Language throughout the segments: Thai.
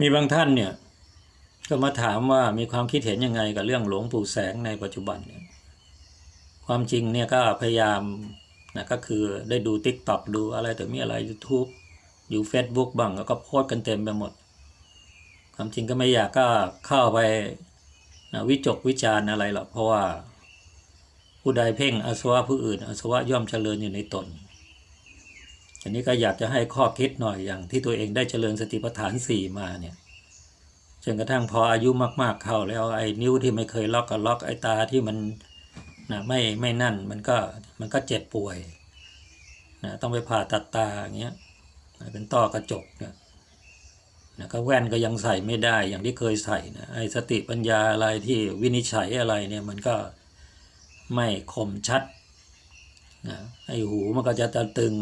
มีบางท่านเนี่ย ก็มาถามว่ามีความคิดเห็นยังไงกับเรื่องหลวงปู่แสงในปัจจุบันเนี่ยความจริงเนี่ยก็พยายามนะก็คือได้ดู t ิ k t o k ดูอะไรแต่มีอะไร YouTube อยู่ Facebook บ้างแล้วก็โพสต์กันเต็มไปหมด ความจริงก็ไม่อยากก็เข้าไปนะวิจกวิจารณ์อะไรหรอกเพราะว่า ผู้ใดเพ่งอสวะผู้อื่นอสวะย่อมเจริญอยู่ในตน อันนี้ก็อยากจะให้ข้อคิดหน่อยอย่างที่ตัวเองได้เจริญสติปัฏฐานสี่มาเนี่ยจนกระทั่งพออายุมากๆเข้าแล้วไอ้นิ้วที่ไม่เคยล็อกก็ล็อกไอ้ตาที่มันนะไม่ไม่นั่นมันก็มันก็เจ็บป่วยนะต้องไปผ่าตัดตาอย่างเงี้ยเป็นต้อกระจกนี่ยนะก็แว่นก็ยังใส่ไม่ได้อย่างที่เคยใส่นะไอ้สติปัญญาอะไรที่วินิจฉัยอะไรเนี่ยมันก็ไม่คมชัดนะไอ้หูมันก็จะตึง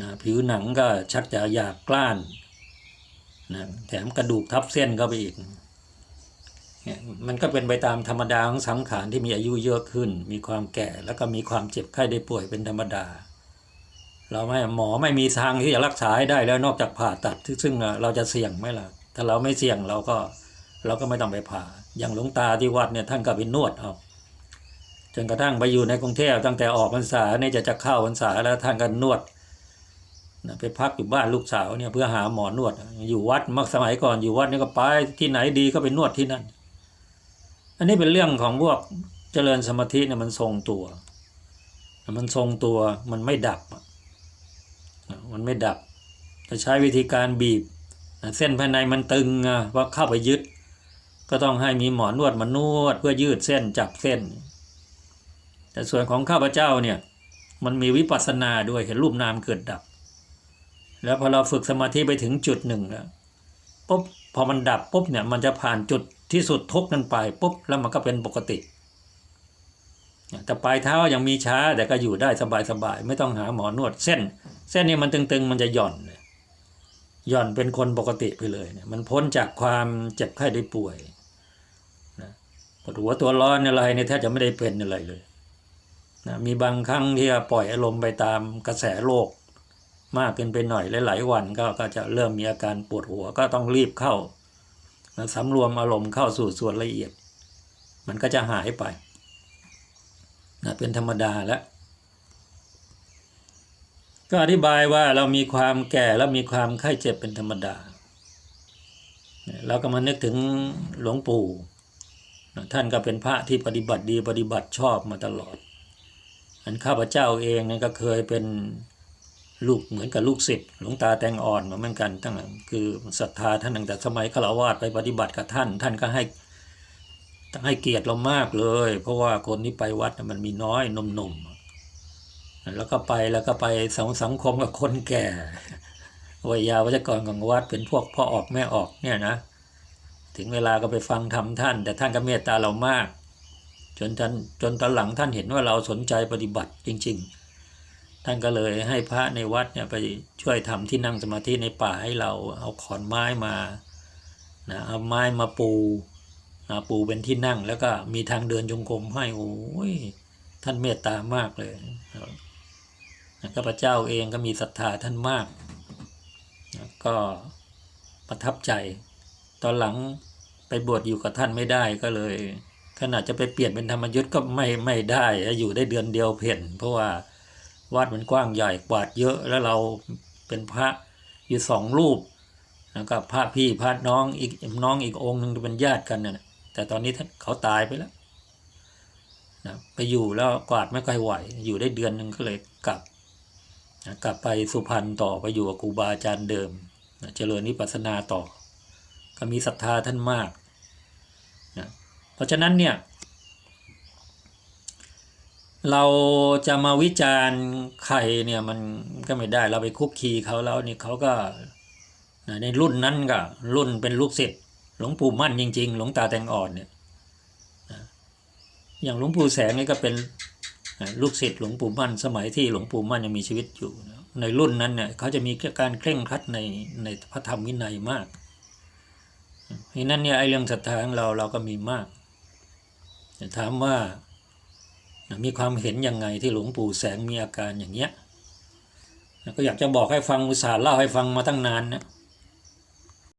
นะผิวหนังก็ชักจะหยาบกล้านนะแถมกระดูกทับเส้นเข้าไปอีกเนี่ยมันก็เป็นไปตามธรรมดาของสังขารที่มีอายุเยอะขึ้น มีความแก่แล้วก็มีความเจ็บไข้ได้ป่วยเป็นธรรมดา เราไม่หมอไม่มีทางที่จะรักษาได้แล้วนอกจากผ่าตัดซึ่งซึ่งเราจะเสี่ยงไหมล่ะ ถ้าเราไม่เสี่ยงเราก็เราก็ไม่ต้องไปผ่า อย่างหลวงตาที่วัดเนี่ยท่านก็ไปนวดเอาจนกระทั่งไปอยู่ในกรุงเทพตั้งแต่ออกพรรษาเนี่ยจะจะเข้าพรรษาแล้วท่านก็นวด นะไปพักอยู่บ้านลูกสาวเนี่ยเพื่อหาหมอนวด อยู่วัดมักสมัยก่อนอยู่วัดนี่ก็ไปที่ไหนดีก็ไปนวดที่นั่น อันนี้เป็นเรื่องของพวกเจริญสมาธิเนี่ยมันทรงตัว มันทรงตัวมันไม่ดับ มันไม่ดับจะใช้วิธีการบีบ เส้นภายในมันตึงอะว่าเข้าไปยึด ก็ต้องให้มีหมอนวดมานวด เพื่อยืดเส้นจับเส้น แต่ส่วนของข้าพเจ้าเนี่ยมันมีวิปัสสนาด้วยเห็นรูปนามเกิดดับ แล้วพอเราฝึกสมาธิไปถึงจุดหนึ่งแล้วปุ๊บพอมันดับปุ๊บเนี่ยมันจะผ่านจุดที่สุดทุกนั้นไปปุ๊บแล้วมันก็เป็นปกติแต่ปลายเท้ายังมีช้าแต่ก็อยู่ได้สบายๆไม่ต้องหาหมอนวดเส้น เส้นนี้มันตึงๆ มันจะหย่อนเลยหย่อนเป็นคนปกติไปเลยเนี่ยมันพ้นจากความเจ็บไข้ได้ป่วยนะปวดหัวตัวร้อนอะไรเนี่ยแทบจะไม่ได้เป็นอะไรเลยนะมีบางครั้งที่ปล่อยอารมณ์ไปตามกระแสโลก มากเกินไปหน่อยหลายๆวันก็ก็จะเริ่มมีอาการปวดหัวก็ต้องรีบเข้าสำรวมอารมณ์เข้าสู่ส่วนละเอียด มันก็จะหายไปนะเป็นธรรมดาแล้วก็อธิบายว่าเรามีความแก่แล้วมีความไข้เจ็บเป็นธรรมดา เราก็มานึกถึงหลวงปู่ ท่านก็เป็นพระที่ปฏิบัติดีปฏิบัติชอบมาตลอด อันข้าพเจ้าเองนั่นก็เคยเป็น ลูกเหมือนกับลูกศิษย์หลวงตาแตงอ่อนมาเหมือนกันตั้งแต่คือศรัทธาท่านตั้งแต่สมัยฆราวาสไปปฏิบัติกับท่าน ท่านก็ให้ให้เกียรติเรามากเลย เพราะว่าคนที่ไปวัดมันมีน้อยหนุ่มๆแล้วก็ไปแล้วก็ไปสังสังคมกับคนแก่วัยยาวัจกรของวัดเป็นพวกพ่อออกแม่ออกเนี่ยนะ ถึงเวลาก็ไปฟังธรรมท่าน แต่ท่านก็เมตตาเรามาก จนท่านจนตอนหลังท่านเห็นว่าเราสนใจปฏิบัติจริง ๆ ท่านก็เลยให้พระในวัดเนี่ยไปช่วยทำที่นั่งสมาธิในป่าให้เราเอาขอนไม้มานะเอาไม้มาปูนะปูเป็นที่นั่งแล้วก็มีทางเดินจงกรมให้โอ้ยท่านเมตตามากเลยนะข้าพเจ้าเองก็มีศรัทธาท่านมากนะก็ประทับใจ ตอนหลังไปบวชอยู่กับท่านไม่ได้ก็เลย ขนาดจะไปเปลี่ยนเป็นธรรมยุทธ์ก็ไม่ไม่ได้อยู่ได้เดือนเดียวเพ่นเพราะว่า วัดมันกว้างใหญ่กวาดเยอะแล้วเราเป็นพระอยู่สองรูปแล้วก็พระพี่พระน้องอีกน้องอีกองค์หนึ่งเป็นญาติกันเนะแต่ตอนนี้ท่านเขาตายไปแล้วนะไปอยู่แล้วกวาดไม่ค่อยไหว อยู่ได้เดือนหนึ่งก็เลยกลับนะกลับไปสุพรรณต่อไปอยู่กับครูบาอาจารย์เดิมนะเจริญนิพพานาต่อ ก็มีศรัทธาท่านมากนะเพราะฉะนั้นเนี่ย เราจะมาวิจารณ์ใครเนี่ยมันก็ไม่ได้เราไปคุกคีเขาแล้วนี่เขาก็ในรุ่นนั้นก็รุ่นเป็นลูกศิษย์หลวงปู่มั่นจริง ๆ หลวงตาแตงอ่อนเนี่ยอย่างหลวงปู่แสงนี่ก็เป็นลูกศิษย์หลวงปู่มั่นสมัยที่หลวงปู่มั่นยังมีชีวิตอยู่ในรุ่นนั้นเนี่ยเขาจะมีการเคร่งครัดในในพระธรรมวินัยมากเพราะนั้นเนี่ยไอเรื่องศรัทธาของเราเราก็มีมากถามว่า มีความเห็นยังไงที่หลวงปู่แสงมีอาการอย่างเงี้ยก็อยากจะบอกให้ฟังอุตส่าห์เล่าให้ฟังมาตั้งนานนะ